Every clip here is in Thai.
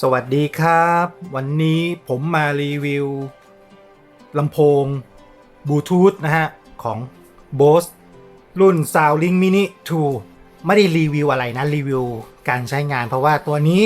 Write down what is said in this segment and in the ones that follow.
สวัสดีครับ วันนี้ผมมารีวิวลำโพงบลูทูธนะฮะ ของ Bose รุ่น SoundLink Mini 2 ไม่ได้รีวิวอะไรนะ รีวิวการใช้งาน เพราะว่าตัวนี้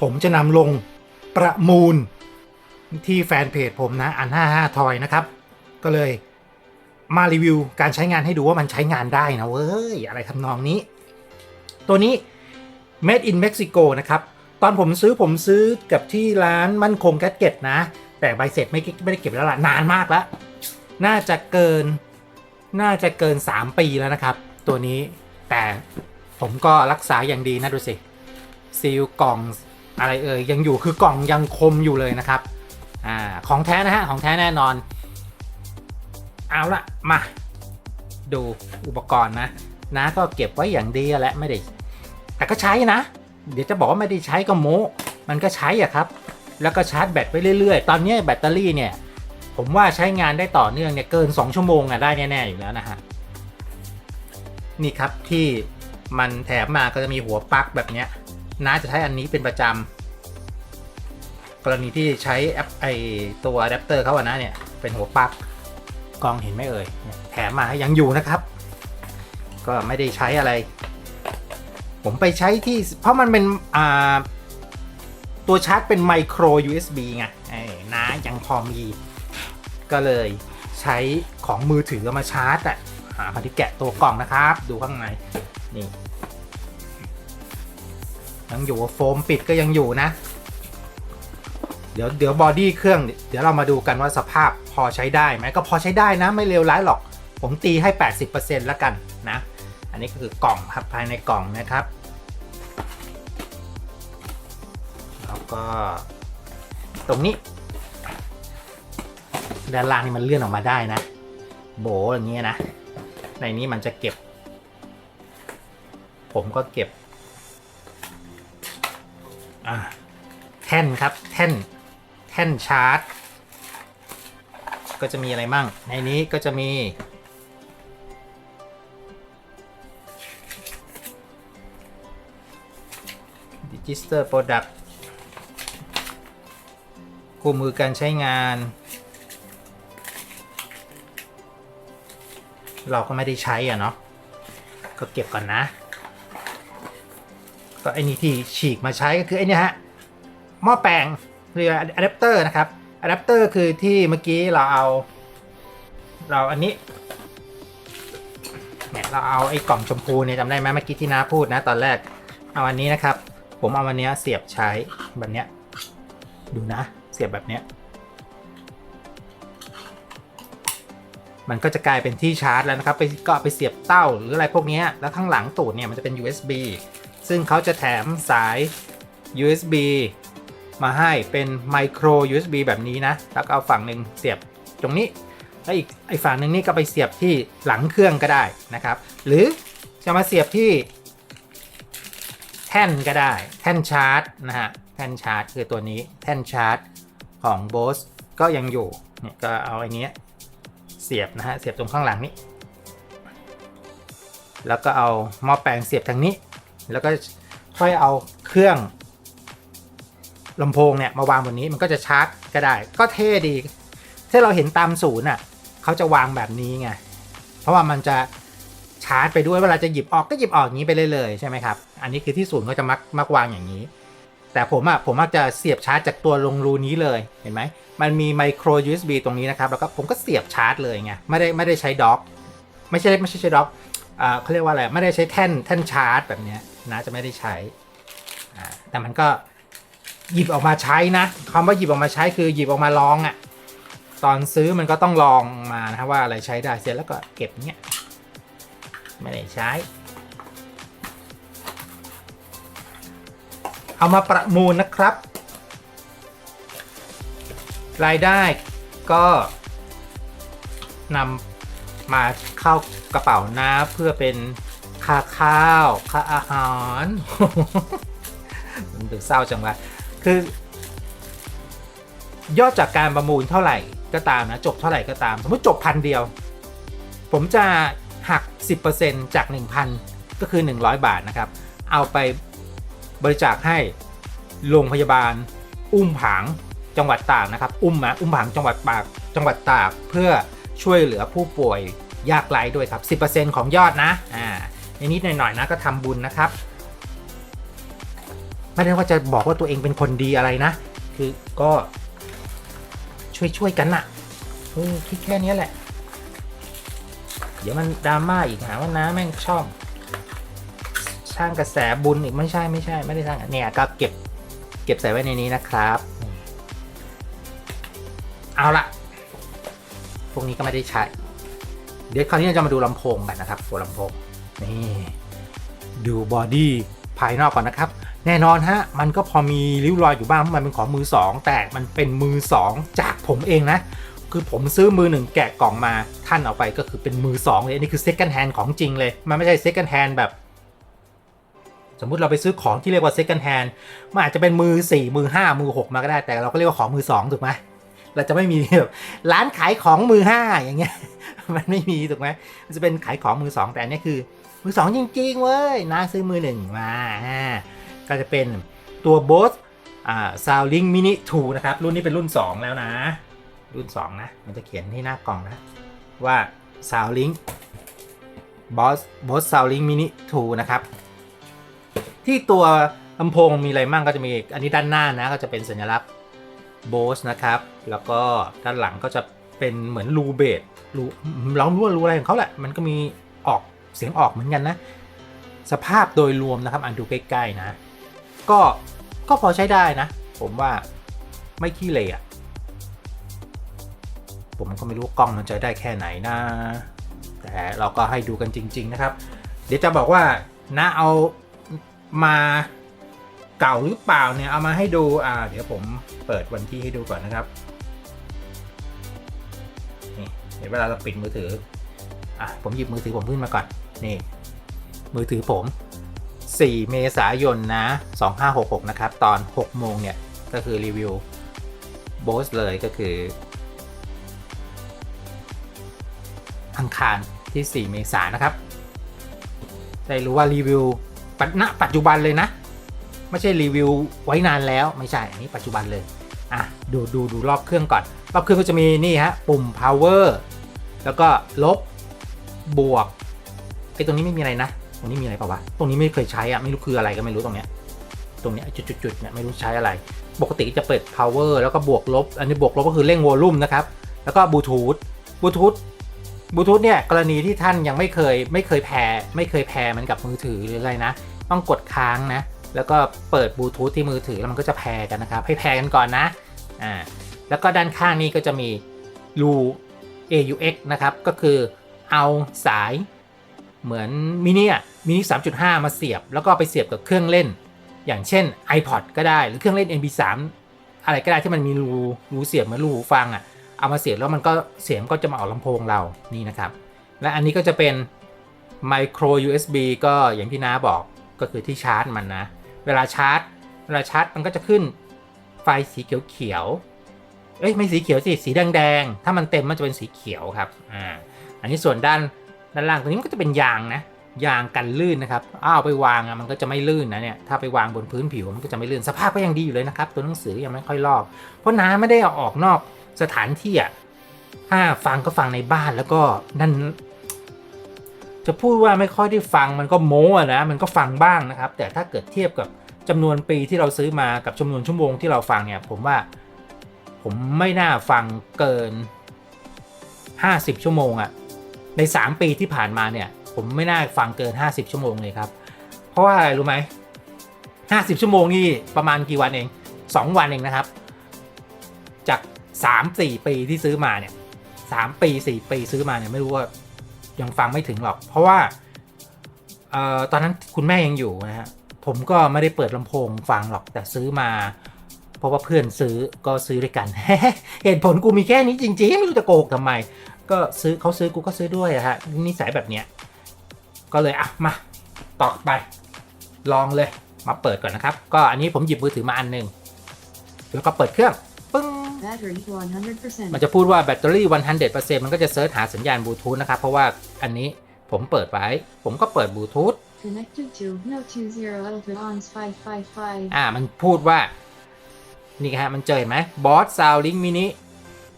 ผมจะนำลงประมูลที่แฟนเพจผมนะ อัน 55 ทอยนะครับ ก็เลยมารีวิวการใช้งานให้ดูว่ามันใช้งานได้นะเว้ย อะไรทำนองนี้ ตัวนี้ Made in Mexico นะครับ ตอนผมซื้อผมซื้อกับที่ร้านมั่นคงแก๊สเก็ตนะ แต่ใบเสร็จไม่ไม่ได้เก็บแล้วล่ะนานมากแล้ว น่าจะเกิน น่าจะเกิน 3 ปีแล้วนะครับ ตัวนี้แต่ผมก็รักษาอย่างดีนะดูสิซีลกล่องอะไรเอ่ยยังอยู่คือกล่องยังคมอยู่เลยนะครับอ่าของแท้นะฮะของแท้แน่นอน เอาละมา ดูอุปกรณ์นะนะก็เก็บไว้อย่างดีแหละไม่ได้แต่ก็ใช้นะ เดี๋ยวจะบอกว่าไม่ได้ใช้ก็โม้มันก็ใช้อะครับ แล้วก็ชาร์จแบตไปเรื่อย ๆ ตอนนี้แบตเตอรี่เนี่ย ผมว่าใช้งานได้ต่อเนื่องเนี่ยเกิน 2 ชั่วโมงอะได้แน่ๆอยู่แล้วนะฮะ นี่ครับที่มันแถมมาก็จะมีหัวปลั๊กแบบเนี้ยน้าจะใช้อันนี้เป็นประจำกรณีที่ใช้แอปไอตัวอะแดปเตอร์เขาอะนะเนี่ยเป็นหัวปลั๊กกองเห็นไหมเอ่ยเนี่ยแถมมายังอยู่นะครับ ก็ไม่ได้ใช้อะไร ผมไปใช้ที่ เพราะมันเป็นอ่าตัวชาร์จเป็นไมโคร USB ไงไอ้นะยังพอมี ก็เลยใช้ของมือถือมาชาร์จอะหาพันธิแกะตัวกล่องนะครับ ดูข้างใน นี่ ยังอยู่โฟมปิดก็ยังอยู่นะ เดี๋ยวเดี๋ยวบอดี้เครื่อง เดี๋ยวเรามาดูกันว่าสภาพพอใช้ได้ไหมก็พอใช้ได้นะ ไม่เลวร้ายหรอก ผมตีให้ 80%แล้วกันนะ อันนี้ก็คือกล่องครับภายในกล่องนะครับ แล้วก็ตรงนี้ ด้านล่างนี่มันเลื่อนออกมาได้นะ โบอย่างเงี้ยนะ ในนี้มันจะเก็บ ผมก็เก็บแท่นครับ แท่น แท่นชาร์จ ก็จะมีอะไรมั่ง ในนี้ก็จะมี Register Product คู่มือการใช้งาน เราก็ไม่ได้ใช้อะเนาะก็เก็บก่อนนะ ก็ไอ้นี่ที่ฉีกมาใช้ก็คือไอ้นี่ฮะหม้อแปลงหรืออะแดปเตอร์นะครับอะแดปเตอร์คือที่เมื่อกี้เราเอา เราอันนี้เนี่ยเราเอาไอ้กล่องชมพูเนี่ยจำได้ไหมเมื่อกี้ที่น้าพูดนะตอนแรกเอาอันนี้นะครับ ผมเอาอันนี้เสียบใช้แบบเนี้ยดูนะ เสียบแบบเนี้ยมันก็จะกลายเป็นที่ชาร์จแล้วนะครับไปก็ไปเสียบเต้าหรืออะไรพวกนี้แล้วข้างหลังตูดเนี่ยมันจะเป็น USB ซึ่งเขาจะแถมสาย USB มาให้เป็นไมโคร USB แบบนี้นะ แล้วก็เอาฝั่งหนึ่งเสียบตรงนี้ แล้วอีกไอ้ฝั่งหนึ่งนี่ก็ไปเสียบที่หลังเครื่องก็ได้นะครับ หรือจะมาเสียบที่ แท่นก็ได้ แท่นชาร์จนะฮะ แท่นชาร์จคือตัวนี้ แท่นชาร์จของ Bose ก็ยังอยู่ เนี่ยก็เอาไอ้นี้เสียบนะฮะ เสียบตรงข้างหลังนี้ แล้วก็เอาหม้อแปลงเสียบทางนี้ แล้วก็ค่อยเอาเครื่องลำโพงเนี่ยมาวางบนนี้มันก็จะชาร์จก็ได้ ก็เท่ดี ถ้าเราเห็นตามศูนย์อะเขาจะวางแบบนี้ไง เพราะว่ามันจะาร์จไปด้วยเวลาจะหยิบออกก็หยิบออกอย่างนี้ไปเลยเลยใช่ไหมครับ อันนี้คือที่ศูนย์ก็จะมักมักวางอย่างนี้ แต่ผมอะผมมักจะเสียบชาร์จจากตัวลงรูนี้เลยเห็นไหมมันมีไมโคร USB ตรงนี้นะครับแล้วก็ผมก็เสียบชาร์จเลยไงไม่ได้ไม่ได้ใช้ด็อก ไม่ใช่ไม่ใช่ใช้ด็อกเขาเรียกว่าอะไรไม่ได้ใช้แท่นแท่นชาร์จแบบนี้นะจะไม่ได้ใช้แต่มันก็หยิบออกมาใช้นะคำว่าหยิบออกมาใช้คือหยิบออกมาลองอะ่ะตอนซื้อมันก็ต้องลองมานะครับว่าอะไรใช้ได้เสร็จแล้วก็เก็บเนี้ย ไม่ได้ใช้ เอามาประมูลนะครับ รายได้ก็นำมาเข้ากระเป๋านะเพื่อเป็นค่าข้าวค่าอาหารมันดูเศร้าจังวะคือยอดจากการประมูลเท่าไหร่ก็ตามนะ จบเท่าไหร่ก็ตาม สมมติจบพันเดียว ผมจะ 10%จาก 1,000 ก็คือ 100 บาทนะครับ เอาไปบริจาคให้โรงพยาบาล อุ้มผางจังหวัดตากนะครับ อุ้มนะอุ้มผางจังหวัดตากจังหวัดตากเพื่อช่วยเหลือผู้ป่วยยากไร้ด้วยครับ 10%ของยอดนะอ่านิดหน่อยๆนะก็ทำบุญนะครับ ไม่ได้ว่าจะบอกว่าตัวเองเป็นคนดีอะไรนะ คือก็ช่วยช่วยๆกันน่ะคิดแค่นี้แหละ เดี๋ยวมันดราม่าอีกหาว่าน้าแม่งชอบสร้างกระแสบุญอีกไม่ใช่ไม่ใช่ ไม่ได้สร้างเนี่ยก็เก็บเก็บใส่ไว้ในนี้นะครับ เอาละพวกนี้ก็ไม่ได้ใช้ เดี๋ยวคราวนี้เราจะมาดูลำโพงกันนะครับตัวลำโพงนี่ดูบอดี้ภายนอกก่อนนะครับ แน่นอนฮะ มันก็พอมีริ้วรอยอยู่บ้างเพราะมันเป็นของมือสองแต่มันเป็นมือสองจากผมเองนะ คือผมซื้อมือหนึ่งแกะกล่องมาท่านเอาไปก็คือเป็นมือสองเลยอันนี่คือ second hand ของจริงเลย มันไม่ใช่ second hand แบบ สมมุติเราไปซื้อของที่เรียกว่า second hand มันอาจจะเป็นมือ 4 มือ 5 มือ 6 มาก็ได้แต่เราก็เรียกว่าของมือ2ถูกไหมเราจะไม่มีแบบร้านขายของมือ 5 อย่างเงี้ยมันไม่มีถูกไหมมันจะเป็นขายของมือ 2 แต่อันนี้คือ มือ 2 จริง ๆ เว้ยน้าซื้อมือ1มาอ่าก็จะเป็นตัว Bose อ่า Soundlink Mini 2 นะครับ รุ่นนี้เป็นรุ่น 2 แล้วนะ รุ่น 2 นะ มันจะเขียนที่หน้ากล่องนะ ว่า Soundlink Bose Bose Soundlink Mini 2 นะครับ ที่ตัวลำโพงมีอะไรมั่งก็จะมีอันนี้ด้านหน้านะ ก็จะเป็นสัญลักษณ์ Bose นะครับ แล้วก็ด้านหลังก็จะเป็นเหมือนรูเบสรูเรารู้ว่ารูอะไรของเขาแหละ มันก็มีออกเสียงออกเหมือนกันนะ สภาพโดยรวมนะครับอันดูใกล้ๆนะ ก็ก็พอใช้ได้นะ ผมว่าไม่ขี้เลยอะ่ะ ผมก็ไม่รู้กล้องมันจะได้แค่ไหนนะ แต่เราก็ให้ดูกันจริง ๆ นะครับ เดี๋ยวจะบอกว่านะเอามาเก่าหรือเปล่าเนี่ย เอามาให้ดูอ่าเดี๋ยวผมเปิดวันที่ให้ดูก่อนนะครับนี่เดี๋ยวเวลาเราปิดมือถืออะผมหยิบมือถือผมขึ้นมาก่อนนี่ มือถือผม 4 เมษายนนะ 2566 นะครับ ตอน 6 โมงเนี่ย ก็คือรีวิวโบสเลยก็คือ อังคารที่ 4 เมษายนนะครับ ได้รู้ว่ารีวิวปัจณปัจจุบันเลยนะ ไม่ใช่รีวิวไว้นานแล้วไม่ใช่ อันนี้ปัจจุบันเลย อะ ดูดูดูรอบเครื่องก่อน รอบเครื่องก็จะมีนี่ฮะ ปุ่ม power แล้วก็ลบบวกไอ้ตรงนี้ไม่มีอะไรนะ ตรงนี้มีอะไรเปล่าวะ ตรงนี้ไม่เคยใช้อะไม่รู้คืออะไรก็ไม่รู้ตรงเนี้ย ตรงเนี้ยจุดๆเนี่ยไม่รู้ใช้อะไร ปกติจะเปิด power แล้วก็บวกลบ อันนี้บวกลบก็คือเร่งวอลลุ่มนะครับ แล้วก็บลูทูธ บลูทูธ บลูทูธเนี่ยกรณีที่ท่านยังไม่เคยไม่เคยแพรไม่เคยแพรมันกับมือถือหรืออะไรนะ ต้องกดค้างนะ แล้วก็เปิดบลูทูธที่มือถือแล้วมันก็จะแพรกันนะครับให้แพรกันก่อนนะอ่าแล้วก็ด้านข้างนี้ก็จะมีรู AUX นะครับก็คือเอาสายเหมือนมินิอะมินิ3.5 มาเสียบ แล้วก็ไปเสียบกับเครื่องเล่น อย่างเช่น iPod ก็ได้หรือเครื่องเล่น MP3 อะไรก็ได้ที่มันมีรูรูเสียบเหมือนรูหูฟังอะ เอามาเสียบแล้วมันก็เสียงก็จะมาออกลำโพงเรานี่นะครับ และอันนี้ก็จะเป็น micro USB ก็อย่างที่น้าบอกก็คือที่ชาร์จมันนะ เวลาชาร์จ เวลาชาร์จมันก็จะขึ้นไฟสีเขียวๆเอ้ยไม่สีเขียวสิสีแดงๆถ้ามันเต็มมันจะเป็นสีเขียวครับอ่าอันนี้ส่วนด้านด้านล่างตรงนี้มันก็จะเป็นยางนะยางกันลื่นนะครับอ้าวไปวางอะมันก็จะไม่ลื่นนะเนี่ยถ้าไปวางบนพื้นผิวมันก็จะไม่ลื่นสภาพก็ยังดีอยู่เลยนะครับ ตัวหนังสือยังไม่ค่อยลอกเพราะน้าไม่ได้เอาออกนอก สถานที่อะถ้าฟังก็ฟังในบ้านแล้วก็นั่น จะพูดว่าไม่ค่อยได้ฟังมันก็โม้อะนะ มันก็ฟังบ้างนะครับ แต่ถ้าเกิดเทียบกับจำนวนปีที่เราซื้อมากับจำนวนชั่วโมงที่เราฟังเนี่ย ผมว่าผมไม่น่าฟังเกิน 50 ชั่วโมงอะใน 3 ปีที่ผ่านมาเนี่ย ผมไม่น่าฟังเกิน 50 ชั่วโมงเลยครับ เพราะว่าอะไรรู้ไหม50 ชั่วโมงนี่ประมาณกี่วันเอง 2 วันเองนะครับ จาก 3-4ปีที่ซื้อมาเนี่ย3ปี4ปีซื้อมาเนี่ยไม่รู้ว่ายังฟังไม่ถึงหรอก เพราะว่าออตอนนั้นคุณแม่ยังอยู่นะฮะผมก็ไม่ได้เปิดลำโพงฟังหรอกแต่ซื้อมา เพราะว่าเพื่อนซื้อก็ซื้อด้วยกัน เหตุผลกูมีแค่นี้จริงๆ ไม่รู้จะโกหกทำไม ก็ซื้อเขาซื้อกูก็ซื้อด้วยอะฮะนิสัยแบบเนี้ยก็เลยอะมาต่อไปลองเลยมาเปิดก่อนนะครับ ก็อันนี้ผมหยิบมือถือมาอันหนึ่งแล้วก็เปิดเครื่อง มันจะพูดว่าแบตเตอรี่ 100%มันก็จะเซิร์ชหาสัญญาณบลูทูธนะครับ เพราะว่าอันนี้ผมเปิดไว้ ผมก็เปิดบลูทูธ Connected to no 20 Elton on 555. อ่า มันพูดว่า นี่ฮะ มันเจอเห็นไหมบอสซาวลิงมินิ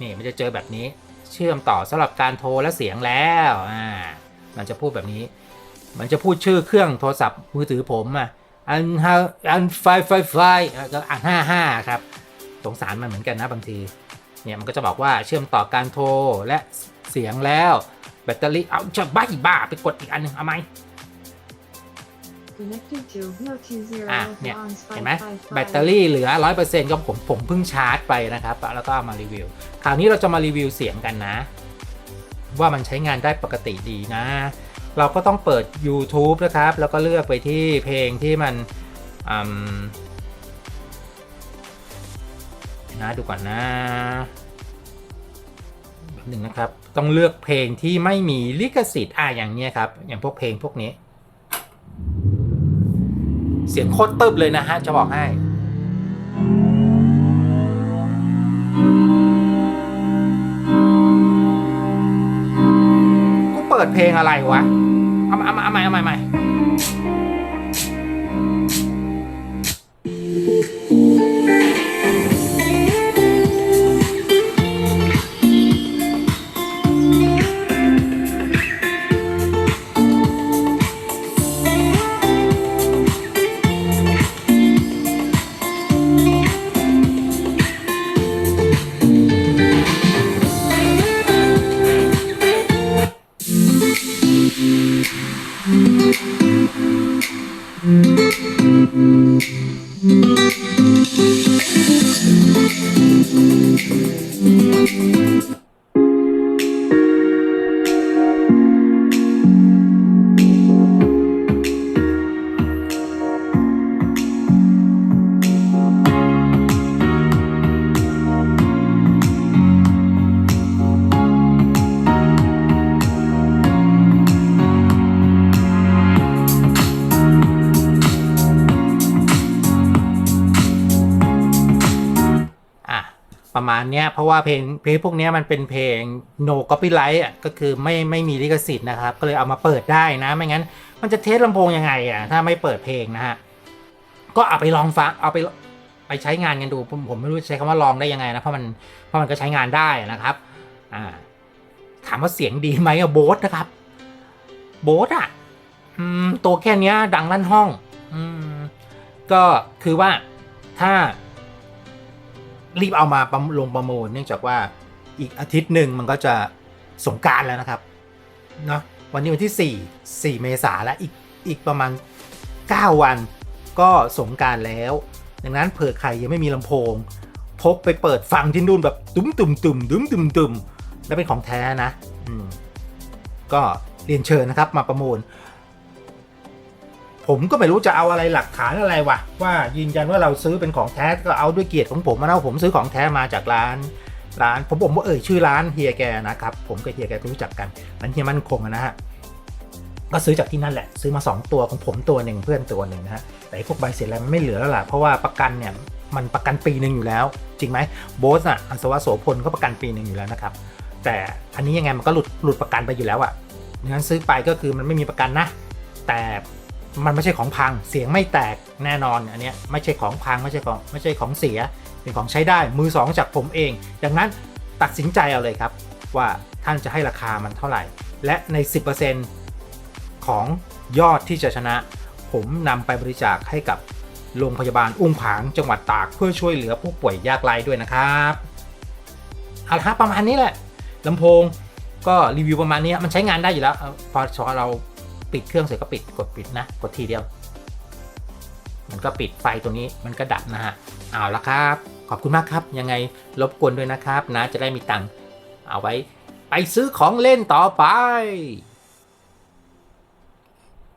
นี่มันจะเจอแบบนี้ เชื่อมต่อสำหรับการโทรและเสียงแล้ว อ่า มันจะพูดแบบนี้ มันจะพูดชื่อเครื่องโทรศัพท์มือถือผมอะอันฮาอันไฟไฟไฟแล้วก็อันห้าห้าครับ สงสารมันเหมือนกันนะบางที เนี่ยมันก็จะบอกว่าเชื่อมต่อการโทรและเสียงแล้ว แบตเตอรี่เอาจะบ้าอีบ้าไปกดอีกอันหนึงเอาไหม Connected to no 20อะ Elton เนี่ย on เห็นไหม 555. แบตเตอรี่เหลือ 100%ก็ผมผมเพิ่งชาร์จไปนะครับ แล้วก็เอามารีวิว คราวนี้เราจะมารีวิวเสียงกันนะ ว่ามันใช้งานได้ปกติดีนะ เราก็ต้องเปิด YouTube นะครับ แล้วก็เลือกไปที่เพลงที่มันอืม นะดูก่อนนะหนึ่งนะครับ ต้องเลือกเพลงที่ไม่มีลิขสิทธิ์อะอย่างเนี้ยครับ อย่างพวกเพลงพวกนี้ เสียงโคตรตึบเลยนะฮะ จะบอกให้กูเปิดเพลงอะไรวะ เอามาเอามาเอามาเอามา เอ ประมาณเนี้ยเพราะว่าเพลงเพลงพวกเนี้ยมันเป็นเพลง no copyright อะก็คือไม่ไม่มีลิขสิทธิ์นะครับ ก็เลยเอามาเปิดได้นะไม่งั้น มันจะเทสลำโพงยังไงอะถ้าไม่เปิดเพลงนะฮะก็เอาไปลองฟังเอาไปไปใช้งานกันดูผมผมไม่รู้ใช้คำว่าลองได้ยังไงนะเพราะมันเพราะมันก็ใช้งานได้นะครับอ่าถามว่าเสียงดีไหมอะโบสนะครับ โบสอะอตัวแค่เนี้ยดังลั่นห้อง อืมก็คือว่าถ้า รีบเอามาประมลงประมูลเนื่องจากว่าอีกอาทิตย์หนึ่งมันก็จะสงการแล้วนะครับเนาะวันนี้วันที่ 4 4 เมษาแล้วอีกอีกประมาณ 9 วันก็สงการแล้ว ดังนั้นเผื่อใครยังไม่มีลำโพง พกไปเปิดฟังที่นู่นแบบตุ้มตุ่มตุ่มตุ้มตุ่มตุ่มแล้วเป็นของแท้นะ อืมก็เรียนเชิญนะครับมาประมูล ผมก็ไม่รู้จะเอาอะไรหลักฐานอะไรวะว่ายืนยันว่าเราซื้อเป็นของแท้ก็เอาด้วยเกียรติของผมนะผมซื้อของแท้มาจากร้านร้านผมผมว่าเอ่ยชื่อร้านเฮียแกนะครับผมกับเฮียแกก็รู้จักกันร้านเฮียมั่นคงนะฮะก็ซื้อจากที่นั่นแหละซื้อมา 2 ตัวของผมตัวหนึ่งเพื่อนตัวหนึ่งนะฮะแต่พวกใบเสร็จแล้วมันไม่เหลือแล้วล่ะเพราะว่าประกันเนี่ยมันประกันปีหนึ่งอยู่แล้ว จริงไหมโบสอะอัศวะโสพลก็ประกันปีหนึ่งอยู่แล้วนะครับแต่อันนี้ยังไงมันก็หลุดหลุดประกันไปอยู่แล้วอะ่ะงั้นซื้อไปก็คือมันไม่มีประกันนะ แต่ มันไม่ใช่ของพังเสียงไม่แตกแน่นอนอันเนี้ยไม่ใช่ของพังไม่ใช่ของไม่ใช่ของเสียเป็นของใช้ได้มือสองจากผมเอง ดังนั้นตัดสินใจเอาเลยครับ ว่าท่านจะให้ราคามันเท่าไหร่ และใน 10%ของยอดที่จะชนะ ผมนำไปบริจาคให้กับโรงพยาบาลอุ้งผางจังหวัดตากเพื่อช่วยเหลือผู้ป่วยยากไร้ด้วยนะครับเอาละครับประมาณนี้แหละลำโพงก็รีวิวประมาณนี้มันใช้งานได้อยู่แล้วเอาพอพอเรา ปิดเครื่องเสร็จก็ปิดกดปิดนะ กดทีเดียว มันก็ปิดไฟตัวนี้มันก็ดับนะฮะเอาละครับ ขอบคุณมากครับ ยังไงรบกวนด้วยนะครับนะจะได้มีตังค์เอาไว้ไปซื้อของเล่นต่อไป